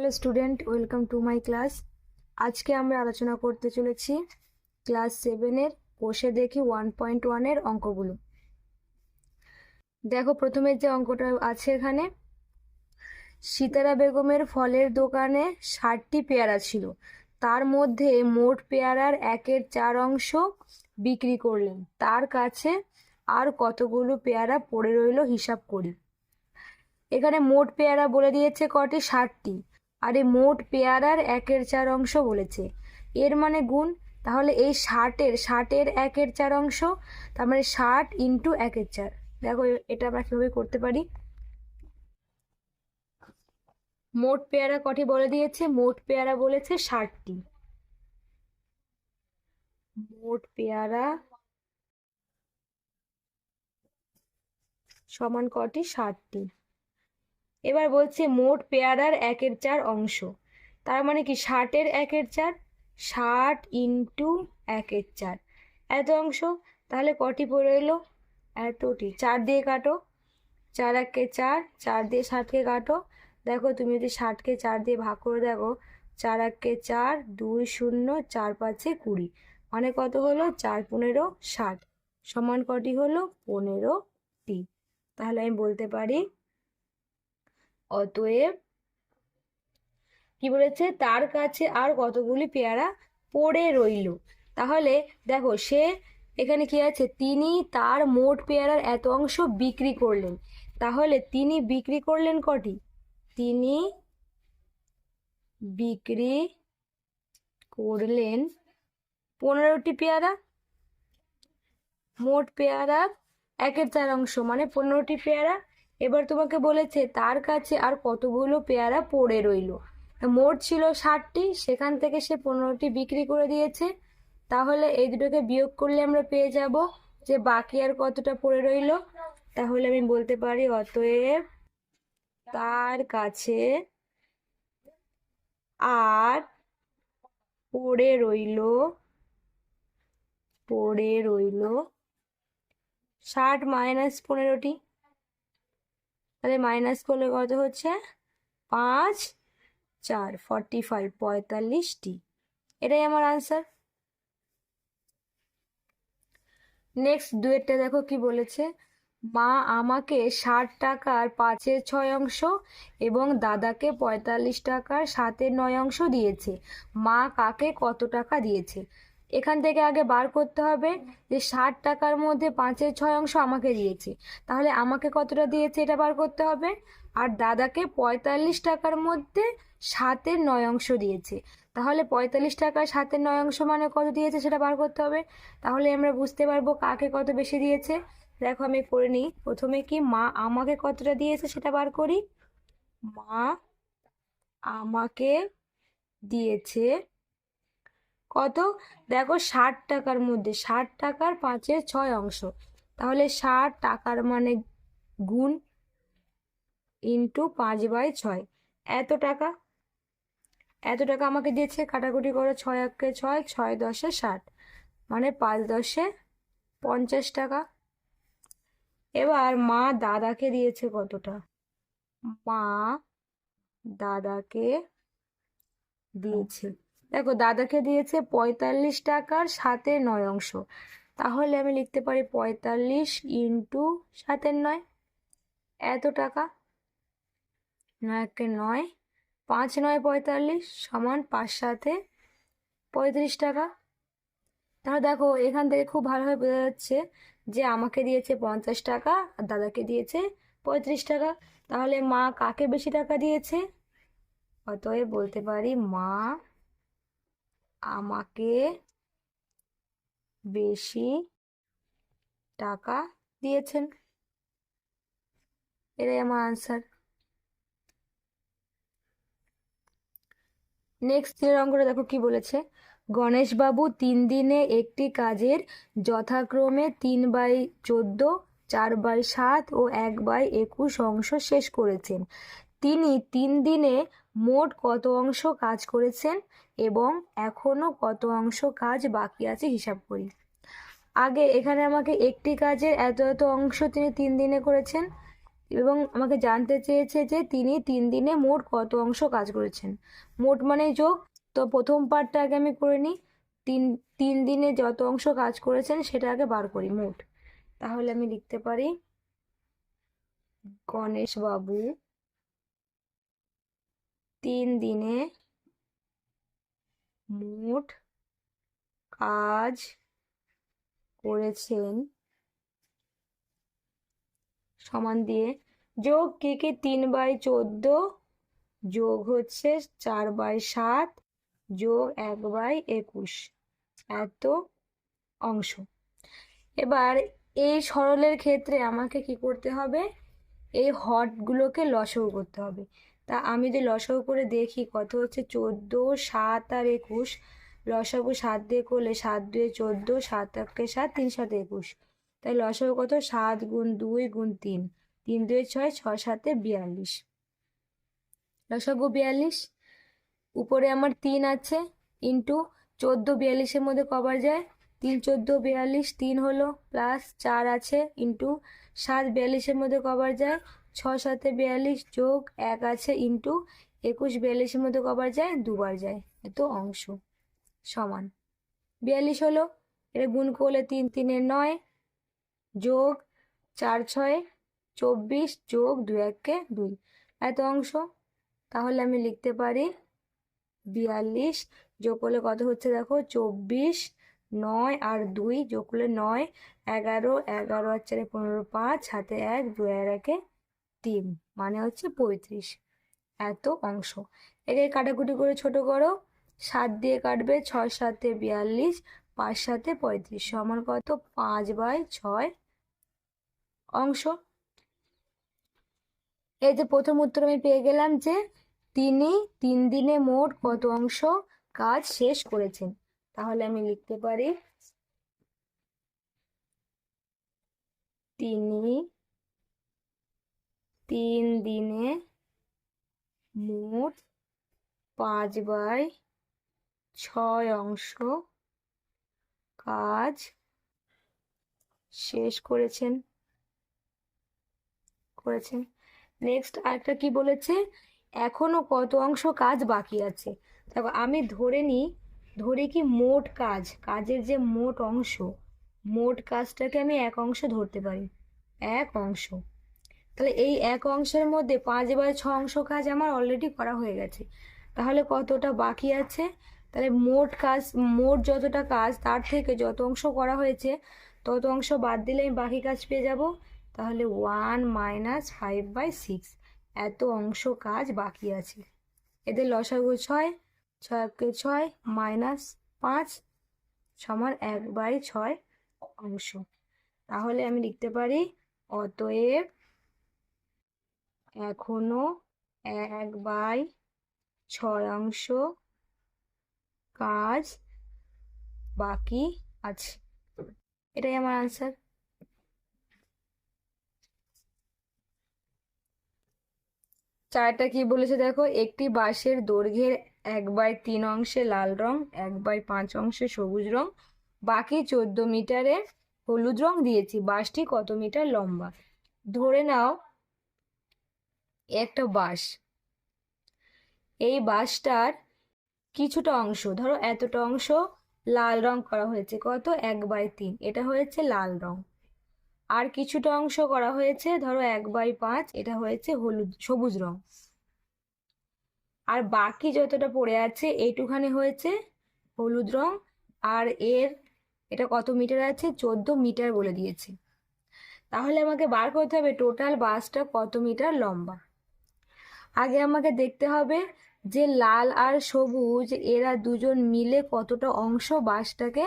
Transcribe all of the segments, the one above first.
Hello student welcome to my class আজকে আমরা আলোচনা করতে চলেছি ক্লাস সেভেনের বসে দেখি ওয়ান পয়েন্ট ওয়ানের অঙ্কগুলো। দেখো প্রথমে যে অঙ্কটা আছে এখানে, সীতারা বেগমের ফলের দোকানে ষাটটি পেয়ারা ছিল। তার মধ্যে মোট পেয়ারার একের চার অংশ বিক্রি করলেন। তার কাছে আর কতগুলো পেয়ারা পড়ে রইল হিসাব করি। এখানে মোট পেয়ারা বলে দিয়েছে কটি? ষাটটি। আর মোট পেয়ারার একের চার অংশ বলেছে। এর মানে গুণ, তাহলে এই ষাটের ষাটের একের চার অংশ, তার মানে ষাট ইন্টু একের চার। দেখো এটা আমরা কীভাবে করতে পারি? মোট পেয়ারা কটি বলে দিয়েছে? মোট পেয়ারা বলেছে ষাটটি। মোট পেয়ারা সমান কটি? ষাটটি। এবার বলছে মোট পেয়ারার একের চার অংশ। তার মানে কি ষাটের একের চার? ষাট ইন্টু একের চার। এত অংশ? তাহলে কটি পড়ে এলো? এতটি। চার দিয়ে কাটো। চার একে চার চার দিয়ে ষাটকে কাটো। দেখো তুমি যদি ষাটকে চার দিয়ে ভাগ করে দেখো, চার একে চার, দুই শূন্য, চার পাঁচে কুড়ি। মানে কত হলো? চার পনেরো, ষাট। সমান কটি হলো? পনেরোটি। তাহলে আমি বলতে পারি অতএব কি বলেছে? তার কাছে আর কতগুলি পেয়ারা পড়ে রইল? তাহলে দেখো, সে এখানে কি আছে? তিনি তার মোট পেয়ারার এত অংশ বিক্রি করলেন। তাহলে তিনি বিক্রি করলেন কটি? তিনি বিক্রি করলেন পনেরোটি পেয়ারা। মোট পেয়ারা একের চার অংশ মানে পনেরোটি পেয়ারা এবার তোমাকে বলেছে, তার কাছে আর কতগুলো পেয়ারা পড়ে রইল? মোট ছিল ষাটটি, সেখান থেকে সে পনেরোটি বিক্রি করে দিয়েছে। তাহলে এই দুটোকে বিয়োগ করলে আমরা পেয়ে যাব যে বাকি আর কতটা পড়ে রইল। তাহলে আমি বলতে পারি, অতএব তার কাছে আর পড়ে রইল পড়ে রইল ষাট মাইনাস পনেরোটি। তাহলে মাইনাস করলে কত হচ্ছে? পাঁচ, চার ফর্টি ফাইভ পঁয়তাল্লিশটি। এটাই আমার আনসার নেক্সট দুয়েরটা দেখো কি বলেছে? মা আমাকে ষাট টাকার পাঁচের ছয় অংশ এবং দাদাকে পঁয়তাল্লিশ টাকার সাতের নয় অংশ দিয়েছে। মা কাকে কত টাকা দিয়েছে? এখান থেকে আগে বার করতে হবে যে ষাট টাকার মধ্যে পাঁচের ছয় অংশ আমাকে দিয়েছে। তাহলে আমাকে কতটা দিয়েছে এটা বার করতে হবে? আর দাদাকে পঁয়তাল্লিশ টাকার মধ্যে সাতের নয় অংশ দিয়েছে। তাহলে পঁয়তাল্লিশ টাকার সাতের নয় অংশ মানে কত দিয়েছে সেটা বার করতে হবে? তাহলে আমরা বুঝতে পারব কাকে কত বেশি দিয়েছে। দেখো আমি করে নিই। প্রথমে কি মা আমাকে কতটা দিয়েছে সেটা বার করি? মা আমাকে দিয়েছে কত? দেখো ষাট টাকার মধ্যে, ষাট টাকার পাঁচের ছয় অংশ। তাহলে ষাট টাকার মানে গুণ ইন্টু পাঁচ বাই ছয়। এত টাকা? এত টাকা আমাকে দিয়েছে, কাটাকুটি করে ছয় একে ছয় ছয় দশে ষাট। মানে পাঁচ দশে পঞ্চাশ টাকা। এবার মা দাদাকে দিয়েছে কতটা? মা দাদাকে দিয়েছে। দেখো, দাদাকে দিয়েছে পঁয়তাল্লিশ টাকার সাতের নয় অংশ। তাহলে আমি লিখতে পারি পঁয়তাল্লিশ ইন্টু সাতের নয়। এত টাকা? নয়কে নয়, পাঁচ নয় পঁয়তাল্লিশ সমান পাঁচ সাথে পঁয়ত্রিশ টাকা। তাহলে দেখো, এখান থেকে খুব ভালোভাবে বোঝা যাচ্ছে যে আমাকে দিয়েছে পঞ্চাশ টাকা, আর দাদাকে দিয়েছে পঁয়ত্রিশ টাকা। তাহলে মা কাকে বেশি টাকা দিয়েছে? অতএব বলতে পারি মা আমাকে বেশি টাকা দিয়েছেন? এটাই আমার আনসার নেক্সট এর অঙ্কটা দেখো কি বলেছে। গণেশবাবু তিন দিনে একটি কাজের যথাক্রমে তিন বাই চোদ্দ, চার বাই সাত ও এক বাই একুশ অংশ শেষ করেছেন। তিনি তিন দিনে মোট কত অংশ কাজ করেছেন এবং এখনও কত অংশ কাজ বাকি আছে হিসাব করি। আগে এখানে আমাকে একটি কাজের এত এত অংশ তিনি তিন দিনে করেছেন এবং আমাকে জানতে চেয়েছে যে তিনি তিন দিনে মোট কত অংশ কাজ করেছেন। মোট মানে যোগ, তো প্রথম পার্টটা আগে আমি করে নিই। তিন তিন দিনে যত অংশ কাজ করেছেন সেটা আগে বার করি মোট। তাহলে আমি লিখতে পারি গণেশ বাবু তিন দিনে মোট কাজ করেছেন সমান দিয়ে যোগ কে কে? তিন বাই চোদ্দ যোগ হচ্ছে চার বাই সাত যোগ এক বাই একুশ। এত অংশ। এবার এই সরলের ক্ষেত্রে আমাকে কি করতে হবে? এই হটগুলোকে লসও করতে হবে। তা আমি যদি লসগু করে দেখি কত হচ্ছে চোদ্দ, সাত আর একুশ। লসাগু সাত দিয়ে করলে সাত দুয়ে চোদ্দ, সাত একে সাত, তিন সাত একুশ। তাই লসাগু কত? সাত গুণ দুই গুণ তিন। তিন দুয়ে ছয় ছয় সাতে বিয়াল্লিশ। লসাগু বিয়াল্লিশ। উপরে আমার তিন আছে ইন্টু চোদ্দ বিয়াল্লিশের মধ্যে কবার যায়। তিন চোদ্দ বিয়াল্লিশ, তিন হলো প্লাস চার আছে ইন্টু সাত বিয়াল্লিশের মধ্যে কবার যায়। ছ সাতে বিয়াল্লিশ যোগ এক আছে ইন্টু একুশ বিয়াল্লিশের মধ্যে কবার যায়? দুবার যায়। এত অংশ। সমান। বিয়াল্লিশ হলো এটা গুণ করলে তিন, তিনে নয় যোগ চার, ছয়, চব্বিশ যোগ দু একে দুই। এত অংশ। তাহলে আমি লিখতে পারি বিয়াল্লিশ যোগ করলে কত হচ্ছে দেখো? চব্বিশ, নয় আর দুই যোগ করলে নয়, এগারো এগারো আর চারে পনেরো, পাঁচ হাতে এক দু আর একে তিন মানে হচ্ছে পঁয়ত্রিশ। এত অংশ। একে কাটাকুটি করে ছোট করো। সাত দিয়ে কাটবে ছয়, সাতে বিয়াল্লিশ, পাঁচ সাথে পঁয়ত্রিশ। সমান কত? পাঁচ বাই ছয় অংশ। এই যে প্রথম উত্তর আমি পেয়ে গেলাম যে তিনি তিন দিনে মোট কত অংশ কাজ শেষ করেছেন? তাহলে আমি লিখতে পারি, তিনি তিন দিনে মোট পাঁচ বাই ছয় অংশ কাজ শেষ করেছেন করেছেন। নেক্সট আরেকটা কি বলেছে? এখনও কত অংশ কাজ বাকি আছে? দেখো, আমি ধরে নিই ধরে কি মোট কাজ, কাজের যে মোট অংশ, মোট কাজটাকে আমি এক অংশ ধরতে পারি, এক অংশ। তাহলে এই এক অংশের মধ্যে পাঁচ বাই ছ অংশ কাজ আমার অলরেডি করা হয়ে গেছে। তাহলে কতটা বাকি আছে? তাহলে মোট কাজ, মোট যতটা কাজ তার থেকে যত অংশ করা হয়েছে, তত অংশ বাদ দিলে আমি বাকি কাজ পেয়ে যাব। তাহলে one minus five by six এত অংশ কাজ বাকি আছে। এদের লসাগু ছয় ছয়কে ছয় মাইনাস পাঁচ সমান এক বাই ছয় অংশ। তাহলে আমি লিখতে পারি, অতএব এখনও এক বাই ছয় অংশ কাজ বাকি আছে। এটাই আমার আনসার চারটা কি বলেছে দেখো? একটি বাঁশের দৈর্ঘ্যের এক বাই তিন অংশে লাল রং, এক বাই পাঁচ অংশে সবুজ রং। বাকি চোদ্দ মিটারে হলুদ রং দিয়েছি। বাঁশটি কত মিটার লম্বা? ধরে নাও একটা বাঁশ। এই বাঁশটার কিছুটা অংশ, ধরো এতটা অংশ লাল রং করা হয়েছে, কত? এক বাই তিন। এটা হয়েছে লাল রং। আর কিছুটা অংশ করা হয়েছে, ধরো এক বাই পাঁচ, এটা হয়েছে হলুদ, সবুজ রং। আর বাকি যতটা পড়ে আছে, এইটুখানি হয়েছে হলুদ রং। আর এর, এটা কত মিটার আছে? চোদ্দ মিটার বলে দিয়েছে। তাহলে আমাকে বার করতে হবে, টোটাল বাসটা কত মিটার লম্বা? আগে আমাকে দেখতে হবে যে লাল আর সবুজ, এরা দুজন মিলে কতটা অংশ বাসটাকে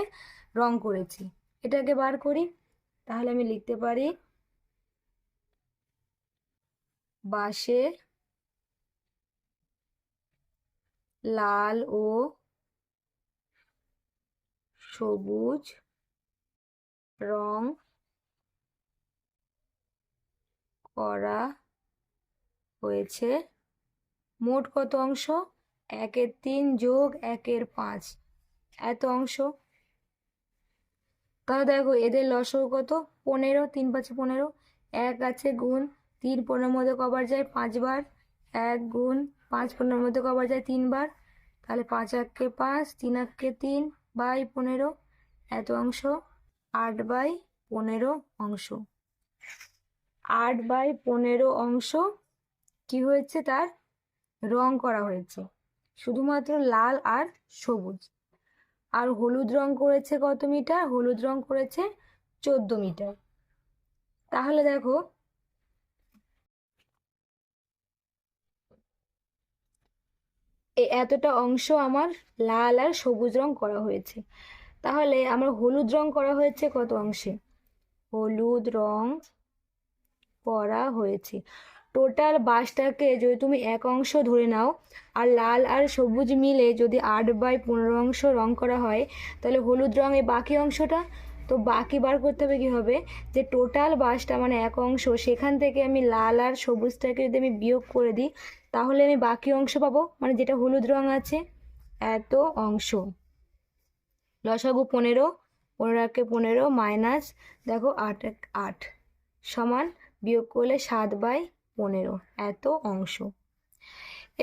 রং করেছে। এটাকে বার করি। তাহলে আমি লিখতে পারি বাঁশে লাল ও সবুজ রং করা হয়েছে। মোট কত অংশ? একের তিন যোগ একের পাঁচ। এত অংশ? তাহলে দেখো, এদের লসও কত? পনেরো, তিন পাঁচে পনেরো। এক আছে গুণ তিন পনেরোর মধ্যে কবার যায় পাঁচবার। এক গুণ পাঁচ পনেরোর মধ্যে কবার যায় তিনবার। তাহলে পাঁচ এককে পাঁচ, তিন এককে তিন বাই পনেরো। এত অংশ? আট বাই পনেরো অংশ। আট বাই পনেরো অংশ কি হয়েছে তার? রং করা হয়েছে। শুধুমাত্র লাল আর সবুজ। আর হলুদ রং করেছে কত মিটার? হলুদ রং করেছে চোদ্দ মিটার। তাহলে দেখো এতটা অংশ আমার লাল আর সবুজ রং করা হয়েছে। তাহলে আমার হলুদ রং করা হয়েছে কত অংশে? হলুদ রং করা হয়েছে। টোটাল বাসটাকে যদি তুমি এক অংশ ধরে নাও আর লাল আর সবুজ মিলে যদি আট বাই পনেরো অংশ রং করা হয়, তাহলে হলুদ রঙে বাকি অংশটা? তো বাকি বার করতে হবে কী হবে? যে টোটাল বাসটা মানে এক অংশ, সেখান থেকে আমি লাল আর সবুজটাকে যদি আমি বিয়োগ করে দিই, তাহলে আমি বাকি অংশ পাবো? মানে যেটা হলুদ রং আছে, এত অংশ। লসাগু পনেরো পনেরো একে পনেরো, মাইনাস, দেখো আট, এক, আট, সমান বিয়োগ করলে সাত বাই পনেরো, এত অংশ।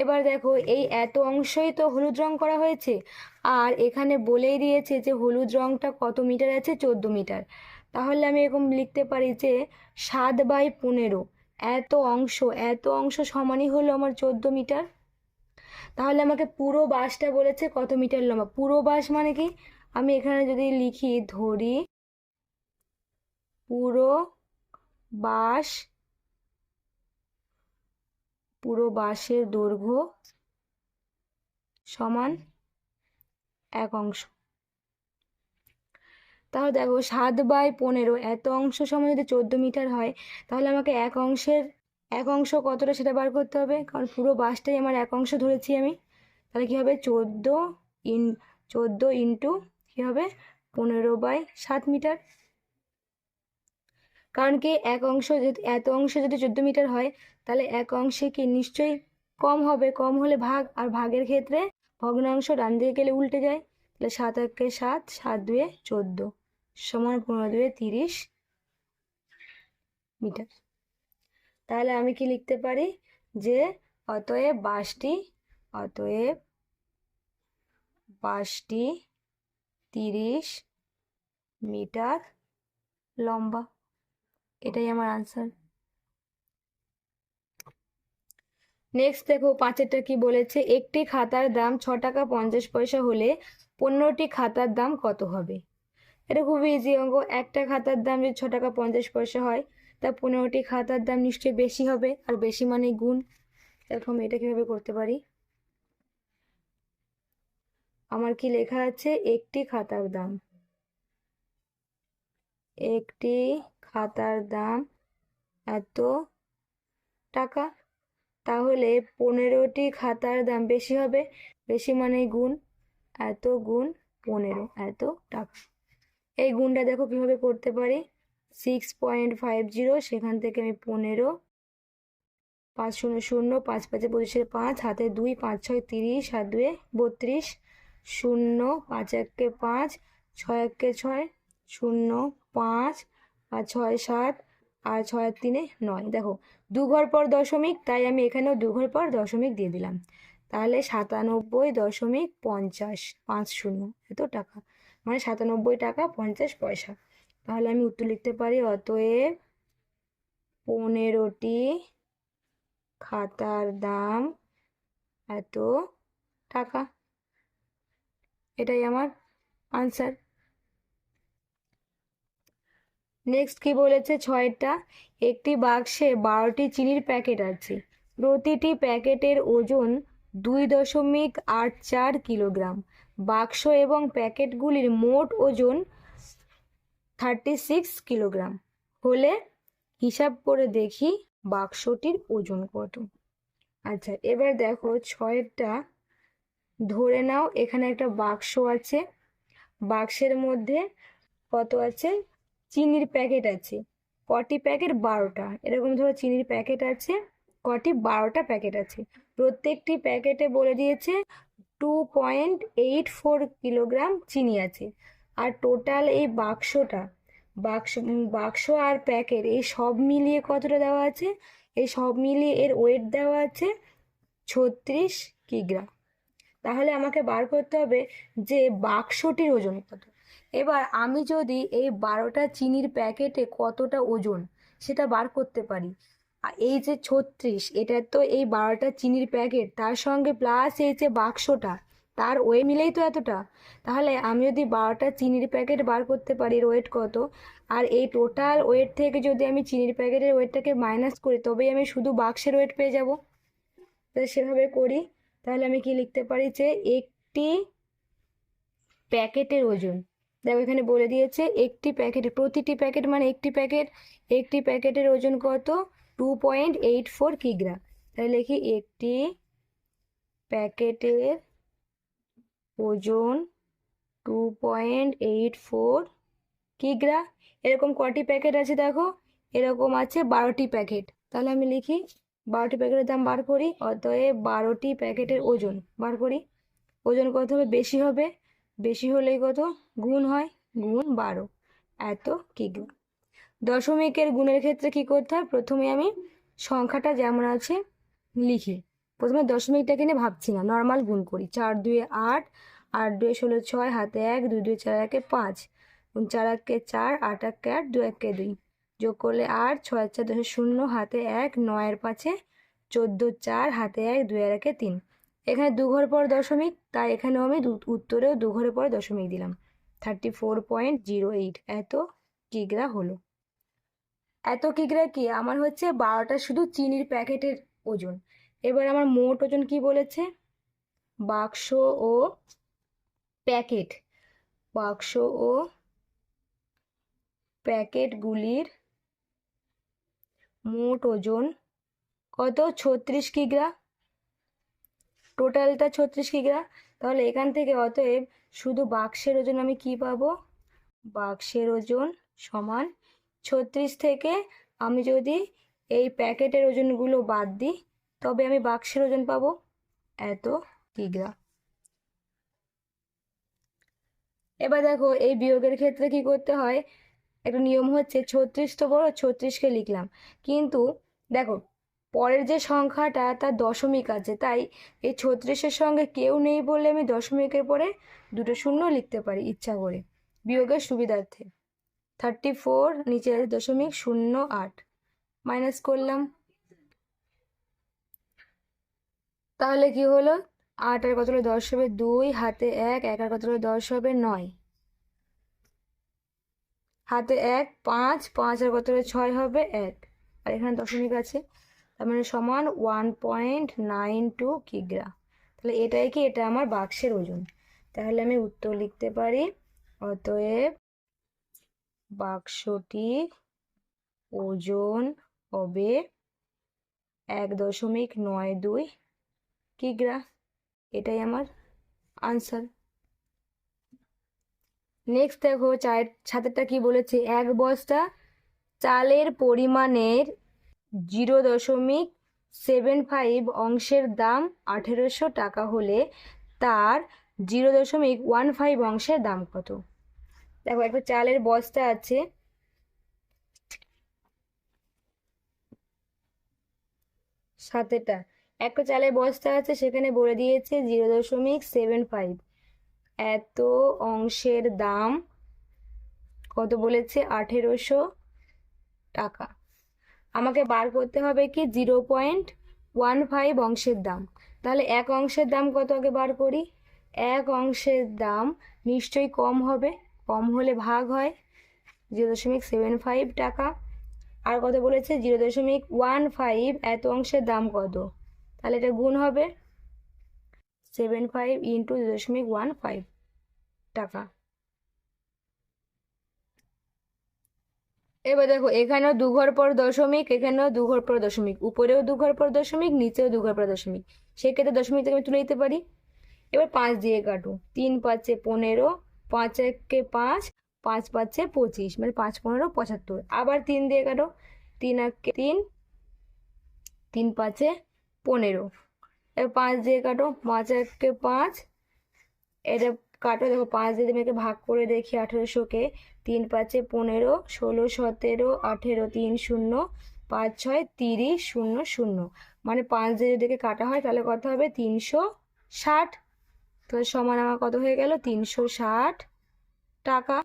এবার দেখো, এই এত অংশই তো হলুদ রং করা হয়েছে। আর এখানে বলেই দিয়েছে যে হলুদ রংটা কত মিটার আছে? চোদ্দ মিটার। তাহলে আমি এরকম লিখতে পারি যে সাত বাই পনেরো, এত অংশ এত অংশ সমানই হলো আমার চোদ্দ মিটার। তাহলে আমাকে পুরো বাসটা বলেছে কত মিটার লম্বা। পুরো বাস মানে কি? আমি এখানে যদি লিখি ধরি, পুরো বাস পুরো বাসের দৈর্ঘ্য সমান এক অংশ। তাহলে দেখো সাত বাই পনেরো, এত অংশ সমান যদি চোদ্দ মিটার হয়, তাহলে আমাকে এক অংশের, এক অংশ কতটা সেটা বার করতে হবে? কারণ পুরো বাসটাই আমার এক অংশ ধরেছি আমি। তাহলে কী হবে? চোদ্দ ইন, চোদ্দ ইন্টু কী হবে? পনেরো বাই সাত মিটার। কারণ কি এক অংশ যদি, এত অংশ যদি চোদ্দ মিটার হয়, তাহলে এক অংশে কি নিশ্চয়ই কম হবে? কম হলে ভাগ, আর ভাগের ক্ষেত্রে ভগ্নাংশ ডান দিকে গেলে উল্টে যায়। তাহলে সাত একে সাত সাত দুয়ে চোদ্দ সমান পনেরো দুয়ে তিরিশ মিটার। তাহলে আমি কি লিখতে পারি? যে অতএব বাসটি অতএব বাসটি তিরিশ মিটার লম্বা। এটাই আমার আনসার নেক্সট দেখো পাঁচেরটা কি বলেছে? একটি খাতার দাম ছ টাকা পঞ্চাশ পয়সা হলে পনেরোটি খাতার দাম কত হবে? এটা খুবই ইজি অঙ্ক। একটা খাতার দাম যদি ছ টাকা পঞ্চাশ পয়সা হয়, তা পনেরোটি খাতার দাম নিশ্চয়ই বেশি হবে, আর বেশি মানে গুণ। এরকম এটা কীভাবে করতে পারি? আমার কি লেখা আছে? একটি খাতার দাম। একটি খাতার দাম এত টাকা? তাহলে পনেরোটি খাতার দাম বেশি হবে? বেশি মানে গুণ। এত গুণ পনেরো, এত টাকা। এই গুণটা দেখো কীভাবে করতে পারি? সিক্স পয়েন্ট ফাইভ জিরো সেখান থেকে আমি পনেরো, পাঁচ শূন্য শূন্য, পাঁচ পাঁচে পঁচিশের পাঁচ, হাতে দুই, পাঁচ ছয় তিরিশ হাত দুয়ে বত্রিশ, শূন্য, পাঁচ এককে পাঁচ, ছয় এককে ছয়, শূন্য, পাঁচ আর ছয় সাত, আর ছয় তিনে নয়। দেখো, দু ঘর পর দশমিক, তাই আমি এখানেও দু ঘর পর দশমিক দিয়ে দিলাম। তাহলে সাতানব্বই দশমিক পঞ্চাশ, পাঁচ শূন্য, এত টাকা। মানে সাতানব্বই টাকা পঞ্চাশ পয়সা। তাহলে আমি উত্তর লিখতে পারি, অতএব পনেরোটি খাতার দাম এত টাকা। এটাই আমার আনসার নেক্সট কি বলেছে? ছয়টা। একটি বাক্সে বারোটি চিনির প্যাকেট আছে। প্রতিটি প্যাকেটের ওজন দুই দশমিক আট চার কিলোগ্রাম। বাক্স এবং প্যাকেটগুলির মোট ওজন থার্টি সিক্স কিলোগ্রাম। হলে হিসাব করে দেখি বাক্সটির ওজন কত। আচ্ছা এবার দেখো ছয়টা। ধরে নাও, এখানে একটা বাক্স আছে। বাক্সের মধ্যে কত আছে? চিনির প্যাকেট আছে, কটি প্যাকেট? বারোটা। এরকম ধরো চিনির প্যাকেট আছে, কটি? বারোটা প্যাকেট আছে। প্রত্যেকটি প্যাকেটে বলে দিয়েছে two point eight four kilogram চিনি আছে। আর টোটাল এই বাক্সটা, বাক্স বাক্স আর প্যাকেট এই সব মিলিয়ে কতটা দেওয়া আছে? এই সব মিলিয়ে এর ওয়েট দেওয়া আছে ছত্রিশ কিগ্রা। তাহলে আমাকে বার করতে হবে যে বাক্সটির ওজন কত। এবার আমি যদি এই বারোটা চিনির প্যাকেটে কতটা ওজন সেটা বার করতে পারি? আর এই যে ছত্রিশ, এটা তো এই বারোটা চিনির প্যাকেট, তার সঙ্গে প্লাস এই যে বাক্সটা, তার ওয়ে মিলেই তো এতটা। তাহলে আমি যদি বারোটা চিনির প্যাকেট বার করতে পারি ওয়েট কত? আর এই টোটাল ওয়েট থেকে যদি আমি চিনির প্যাকেটের ওয়েটটাকে মাইনাস করি, তবেই আমি শুধু বাক্সের ওয়েট পেয়ে যাব। সেভাবে করি। তাহলে আমি কি লিখতে পারি যে একটি প্যাকেটের ওজন দেখো এখানে বলে দিয়েছে একটি প্যাকেট, প্রতিটি প্যাকেট মানে একটি প্যাকেট, একটি প্যাকেটের ওজন কত? টু পয়েন্ট এইট ফোর কিগ্রা। তাহলে লিখি একটি প্যাকেটের ওজন টু পয়েন্ট এইট ফোর কিগ্রা। এরকম কটি প্যাকেট আছে দেখো? এরকম আছে বারোটি প্যাকেট। তাহলে আমি লিখি বারোটি প্যাকেটের দাম বার করি, অতএব বারোটি প্যাকেটের ওজন বার করি। ওজন কত হবে? বেশি হবে। বেশি হলেই কত? গুণ হয়? গুণ বারো। এত কি গুণ? দশমিকের গুণের ক্ষেত্রে কি করতে হয়? প্রথমে আমি সংখ্যাটা যেমন আছে লিখি। প্রথমে দশমিকটাকে নিয়ে ভাবছি না নর্মাল গুণ করি। চার দুয়ে আট আট দুয়ে ষোলো, ছয় হাতে এক, দুই দুই, চার, একে পাঁচ। চার, একে চার, আট, একে আট দু একে দুই। যোগ করলে আট, ছয়, চার, দশে, শূন্য হাতে এক নয়ের পাঁচে চোদ্দ, চার হাতে এক, দুই, আর একে তিন। এখানে দু ঘর পর দশমিক, তাই এখানেও আমি উত্তরেও দু ঘরের পর দশমিক দিলাম। Thirty four point zero eight এত কিগ্রা হলো। এত কিগ্রা কি? আমার হচ্ছে বারোটা শুধু চিনির প্যাকেটের ওজন। এবার আমার মোট ওজন কি বলেছে? বাক্স ও প্যাকেট। বাক্স ও প্যাকেটগুলির মোট ওজন কত? ছত্রিশ কিগ্রা। টোটালটা ছত্রিশ কিগ্রা তাহলে এখান থেকে অতএব শুধু বাক্সের ওজন আমি কি পাবো? বাক্সের ওজন সমান ছত্রিশ থেকে আমি যদি এই প্যাকেটের ওজনগুলো বাদ দিই, তবে আমি বাক্সের ওজন পাবো। এত কিগ্রা এবার দেখো, এই বিয়োগের ক্ষেত্রে কি করতে হয়? একটা নিয়ম হচ্ছে ছত্রিশ তো বড়, ছত্রিশকে লিখলাম। কিন্তু দেখো পরের যে সংখ্যাটা তার দশমিক আছে, তাই এই ছত্রিশের সঙ্গে কেউ নেই বলে আমি দশমিকের পরে দুটো শূন্য লিখতে পারি, ইচ্ছা করে। বিয়োগের সুবিধার্থে। থার্টি ফোর নিচে দশমিক শূন্য আট। মাইনাস করলাম। তাহলে কি হলো? আট আর কত দশ হবে দুই, হাতে এক এক আর কত দশ হবে নয়। হাতে এক, পাঁচ পাঁচ আর কত ছয় হবে এক। আর এখানে দশমিক আছে। তার মানে সমান ওয়ান পয়েন্ট নাইন টু কিগ্রা। তাহলে এটাই কি? এটা আমার বাক্সের ওজন। তাহলে আমি উত্তর লিখতে পারি, অতএব বাক্সটি ওজন হবে এক দশমিক নয় দুই কিগ্রা। এটাই আমার আনসার নেক্সট দেখো, চায়ের ছাতেরটা কি বলেছে? এক বস্তা চালের পরিমাণের জিরো দশমিক সেভেন ফাইভ অংশের দাম আঠেরোশো টাকা হলে তার জিরো দশমিক ওয়ান ফাইভ অংশের দাম কত? দেখো, একটা চালের বস্তা আছে। সাতেটা একটা চালের বস্তা আছে, সেখানে বলে দিয়েছে জিরো দশমিক সেভেন ফাইভ। এত অংশের দাম কত বলেছে? আঠেরোশো টাকা। আমাকে বার করতে হবে কি জিরো পয়েন্ট ওয়ান ফাইভ অংশের দাম। তাহলে এক অংশের দাম কত আগে বার করি? এক অংশের দাম নিশ্চয়ই কম হবে, কম হলে ভাগ হয় জিরো দশমিক সেভেন ফাইভ টাকা। আর কত বলেছে? জিরো দশমিক ওয়ান ফাইভ, এত অংশের দাম কত? তাহলে এটা গুণ হবে সেভেন ফাইভ ইন্টু জিরো দশমিক ওয়ান ফাইভ টাকা। এবার দেখো, এখানেও দু ঘর পর দশমিক, এখানেও দু ঘর পর দশমিক, উপরেও দু ঘর পর দশমিক, নিচেও দু ঘর পর দশমিক। সেক্ষেত্রে দশমিক থেকে আমি তুলে দিতে পারি। এবার পাঁচ দিয়ে কাটো তিন পাঁচে পনেরো, পাঁচ একে পাঁচ পাঁচ পাঁচে পঁচিশ মানে পাঁচ পনেরো পঁচাত্তর। আবার তিন দিয়ে কাটো। তিন একে তিন তিন পাঁচে পনেরো। এবার পাঁচ দিয়ে কাটো। পাঁচ একে পাঁচ, এটা কাটো। দেখো, পাঁচ দিয়ে আমি একে ভাগ করে দেখি আঠেরোশোকে। তিন পাঁচে পনেরো, ষোলো, সতেরো, আঠেরো, তিন শূন্য, পাঁচ ছয়, তিরিশ, শূন্য শূন্য। মানে পাঁচ দিয়ে যদি কাটা হয়, তাহলে কত হবে? তিনশো ষাট। তাহলে সমান আমার কত হয়ে গেল? তিনশো ষাট টাকা।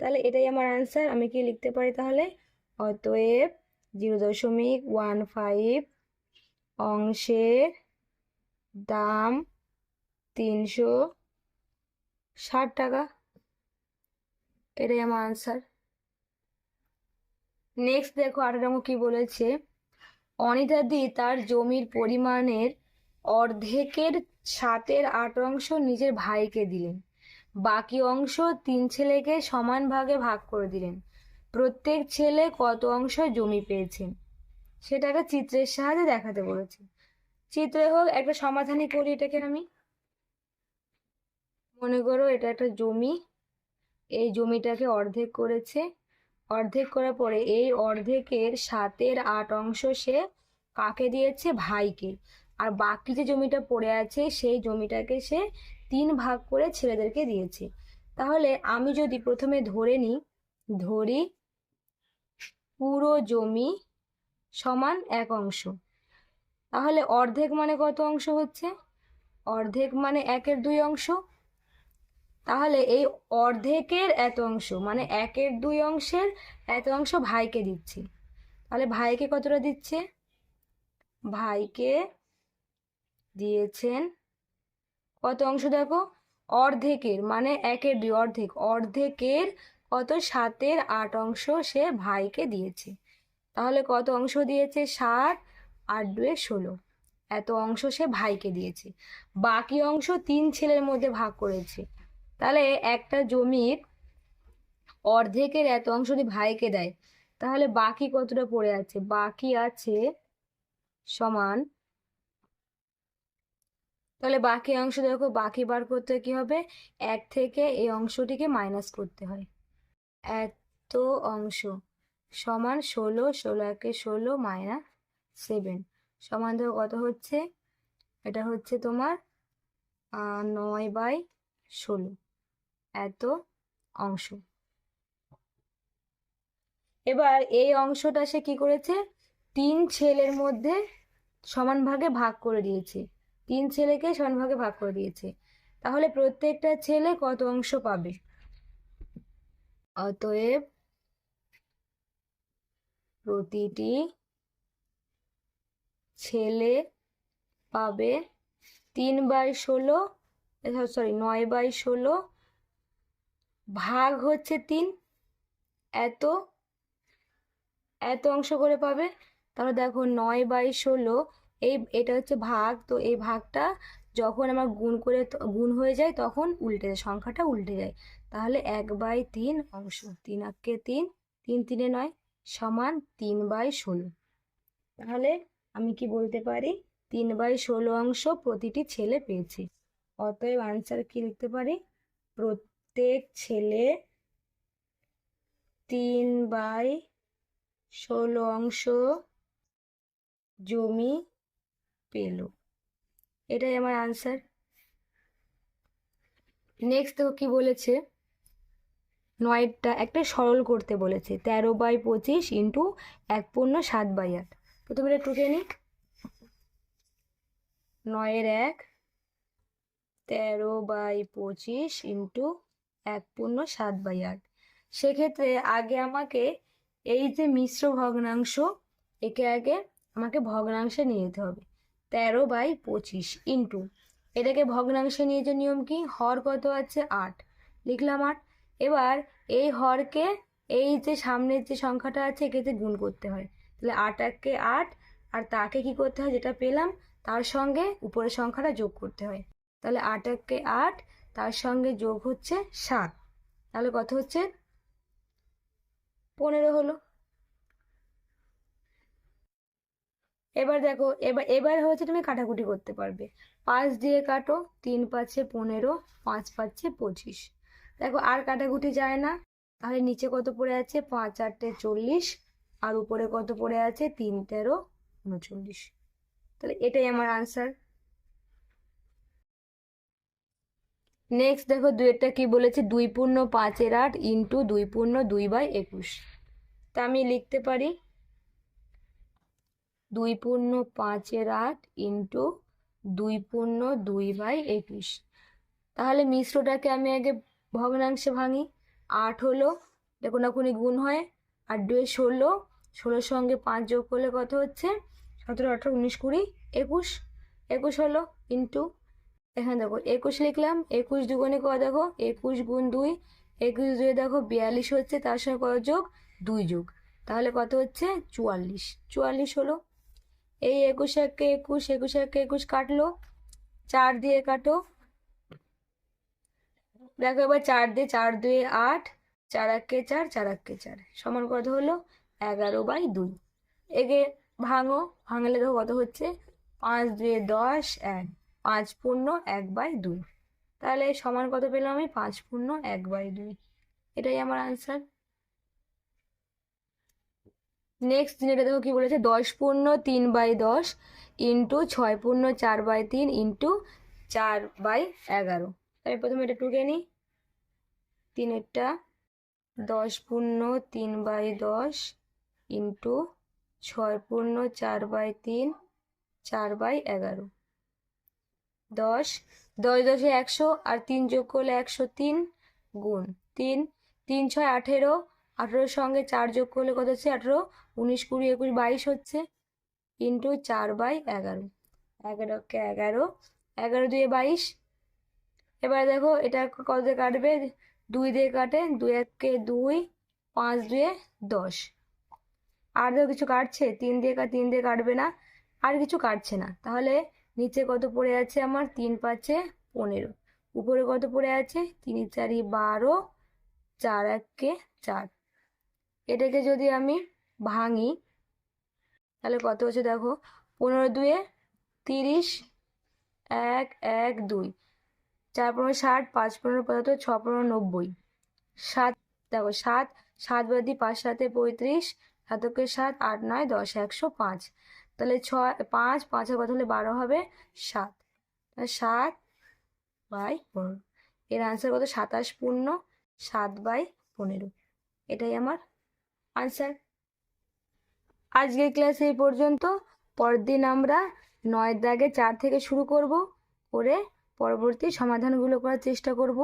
তাহলে এটাই আমার অ্যান্সার আমি কি লিখতে পারি তাহলে? অতএব জিরো দশমিক ওয়ান ফাইভ অংশের দাম তিনশো ষাট টাকা? এটাই আমার আনসার নেক্সট দেখো আঠারো নম্বর কি বলেছে? অনিতাদি তার জমির পরিমাণের অর্ধেকের সাতের আট অংশ নিজের ভাইকে দিলেন। বাকি অংশ তিন ছেলেকে সমান ভাগে ভাগ করে দিলেন। প্রত্যেক ছেলে কত অংশ জমি পেয়েছেন সেটাকে চিত্রের সাহায্যে দেখাতে বলেছে। চিত্রে হোক, একটা সমাধানই করি এটাকে আমি। মনে করো এটা একটা জমি। এই জমিটাকে অর্ধেক করেছে। অর্ধেক করার পরে এই অর্ধেকের সাতের আট অংশ সে কাকে দিয়েছে? ভাইকে। আর বাকি যে জমিটা পড়ে আছে, সেই জমিটাকে সে তিন ভাগ করে ছেলেদেরকে দিয়েছে। তাহলে আমি যদি প্রথমে ধরে নিই ধরি পুরো জমি সমান এক অংশ। তাহলে অর্ধেক মানে কত অংশ হচ্ছে? অর্ধেক মানে একের দুই অংশ। তাহলে এই অর্ধেকের এত অংশ মানে একের দুই অংশের এত অংশ ভাইকে দিচ্ছি। তাহলে ভাইকে কতটা দিচ্ছে? ভাইকে দিয়েছেন কত অংশ দেখো? অর্ধেকের মানে একের দুই, অর্ধেক। অর্ধেকের কত? সাতের আট অংশ সে ভাইকে দিয়েছে। তাহলে কত অংশ দিয়েছে? সাত, আট, দুয়ে ষোলো। এত অংশ সে ভাইকে দিয়েছে। বাকি অংশ তিন ছেলের মধ্যে ভাগ করেছে। তাহলে একটা জমির অর্ধেকের এত অংশ যদি ভাইকে দেয়, তাহলে বাকি কতটা পড়ে আছে? বাকি আছে সমান, তাহলে বাকি অংশ দেখো, বাকি বার করতে কি হবে? এক থেকে এই অংশটিকে মাইনাস করতে হয়। এত অংশ সমান ষোলো ষোলো একে ষোলো মাইনাস সেভেন সমান দেখো কত হচ্ছে? এটা হচ্ছে তোমার নয় বাই ষোলো। এত অংশ। এবার এই অংশটা সে কি করেছে? তিন ছেলের মধ্যে সমান ভাগে ভাগ করে দিয়েছে। তিন ছেলেকে সমান ভাগে ভাগ করে দিয়েছে। তাহলে প্রত্যেকটা ছেলে কত অংশ পাবে? অতএব প্রতিটি ছেলে পাবে তিন বাই ষোলো সরি, নয় বাই ষোলো ভাগ হচ্ছে তিন। এত এত অংশ করে পাবে। তাহলে দেখো নয় বাই ষোলো, এই, এটা হচ্ছে ভাগ। তো এই ভাগটা যখন আমার গুণ করে গুণ হয়ে যায় তখন উল্টে যায়, সংখ্যাটা উল্টে যায়। তাহলে এক বাই তিন অংশ, তিন আঁকে তিন তিন তিনে নয় সমান তিন বাই ষোলো। তাহলে আমি কি বলতে পারি? তিন বাই ষোলো অংশ প্রতিটি ছেলে পেয়েছে। অতএব আনসার কি লিখতে পারি? প্রত্যেক ছেলে তিন বাই ষোলো অংশ জমি পেল। এটাই আমার আনসার নেক্সট দেখো কি বলেছে? নয়টা, একটা সরল করতে বলেছে। তেরো বাই পঁচিশ ইন্টু এক পূর্ণ সাত বাই আট। প্রথমে এটা টুকে নিই। নয়ের এক, তেরো বাই পঁচিশ ইন্টু এক পূর্ণ সাত বাই আট সেক্ষেত্রে আগে আমাকে এই যে মিশ্র ভগ্নাংশ, একে আগে আমাকে ভগ্নাংশে নিয়ে যেতে হবে। তেরো বাই পঁচিশ ইন্টু, এটাকে ভগ্নাংশে নিয়ে যে নিয়ম কি? হর কত আছে? আট। লিখলাম আট। এবার এই হরকে এই যে সামনের যে সংখ্যাটা আছে একেতে গুণ করতে হয়। তাহলে আট এককে আট, আর তাকে কি করতে হয়? যেটা পেলাম, তার সঙ্গে উপরের সংখ্যাটা যোগ করতে হয়। তাহলে আট এককে আট তার সঙ্গে যোগ হচ্ছে সাত। তাহলে কত হচ্ছে? পনেরো হলো। এবার দেখো, এবার এবার হচ্ছে তুমি কাটাকুটি করতে পারবে। পাঁচ দিয়ে কাটো, তিন পাঁচে পনেরো, পাঁচ পাঁচে পঁচিশ। দেখো, আর কাটাকুটি যায় না। তাহলে নিচে কত পড়ে আছে? পাঁচ আটটে চল্লিশ। আর উপরে কত পড়ে আছে? তিন, তেরো, উনচল্লিশ। তাহলে এটাই আমার আনসার নেক্সট দেখো দুয়েরটা কি বলেছে? দুই পূর্ণ পাঁচের আট ইন্টু দুই পূর্ণ দুই বাই একুশ। তা আমি লিখতে পারি। দুই পূর্ণ পাঁচের আট ইন্টু দুই পূর্ণ দুই বাই একুশ। তাহলে মিশ্রটাকে আমি আগে ভগ্নাংশে ভাঙি। আট হলো কোনাকুনি গুণ হয়। আর দুয়ে ষোলো, ষোলোর সঙ্গে পাঁচ যোগ করলে কত হচ্ছে? সতেরো, আঠারো, উনিশ, কুড়ি, একুশ। একুশ হলো ইন্টু এখানে দেখো, একুশ লিখলাম, একুশ দুগুণে কত দেখো? একুশ গুণ দুই, একুশ দুয়ে দেখো বিয়াল্লিশ হচ্ছে, তার সঙ্গে কত যোগ? দুই যোগ। তাহলে কত হচ্ছে? চুয়াল্লিশ। চুয়াল্লিশ হলো? এই একুশ একে একুশ একুশ একে একুশ কাটলো। চার দিয়ে কাটো। দেখো এবার চার দিয়ে, চার দুয়ে আট, চার একে চার চার একে চার। সমান কত হলো? এগারো বাই দুই। এগে ভাঙো, ভাঙলে দেখো কত হচ্ছে? পাঁচ দুয়ে দশ, এক। পাঁচ পূর্ণ এক বাই দুই। তাহলে সমান কত পেলাম আমি? পাঁচ পূর্ণ এক বাই দুই। এটাই আমার আনসার নেক্সট যেটা দেখো কি বলেছে? দশ পূর্ণ তিন বাই দশ ইন্টু ছয় পূর্ণ চার বাই তিন ইন্টু চার বাই এগারো। আমি প্রথমে এটা টুকে নিই। তিনেরটা দশ পূর্ণ তিন বাই দশ ইন্টু ছয় পূর্ণ চার বাই তিন, চার বাই এগারো। দশ দশ দশে একশো আর তিন যোগ করলে একশো তিন গুণ তিন তিন ছয় আঠেরো, আঠেরোর সঙ্গে চার যোগ করলে কত হচ্ছে? আঠেরো, উনিশ কুড়ি একুশ বাইশ হচ্ছে। ইন্টু চার বাই এগারো, এগারোকে এগারো এগারো দুয়ে বাইশ। এবার দেখো এটা কত দিয়ে কাটবে? দুই দিয়ে কাটে, দুই এককে দুই, পাঁচ দুয়ে দশ। আর কিছু কাটছে? তিন দিয়ে তিন দিয়ে কাটবে না। আর কিছু কাটছে না। তাহলে নিচে কত পড়ে আছে আমার? তিন পাঁচে পনেরো। উপরে কত পড়ে আছে? তিন চারি বারো, চার এককে চার। এটাকে যদি আমি ভাঙি, তাহলে কত হচ্ছে দেখো? পনেরো দুয়ে তিরিশ, এক এক, দুই। চার পনেরো ষাট, পাঁচ পনেরো পঁচাত্তর, ছ পনেরো নব্বই। সাত, দেখো সাত সাত বাদি পাঁচ, সাতে পঁয়ত্রিশ, সাতকে সাত, আট, নয়, দশ, একশো পাঁচ। তাহলে ছয়, পাঁচ, পাঁচের কথা হলে বারো হবে? সাত। সাত বাই পনেরো। এর আনসার কত? সাতাশ পূর্ণ সাত বাই পনেরো। এটাই আমার আনসার আজকের ক্লাস এই পর্যন্ত। পরের দিন আমরা নয় দাগে চার থেকে শুরু করব। করে পরবর্তী সমাধানগুলো করার চেষ্টা করব।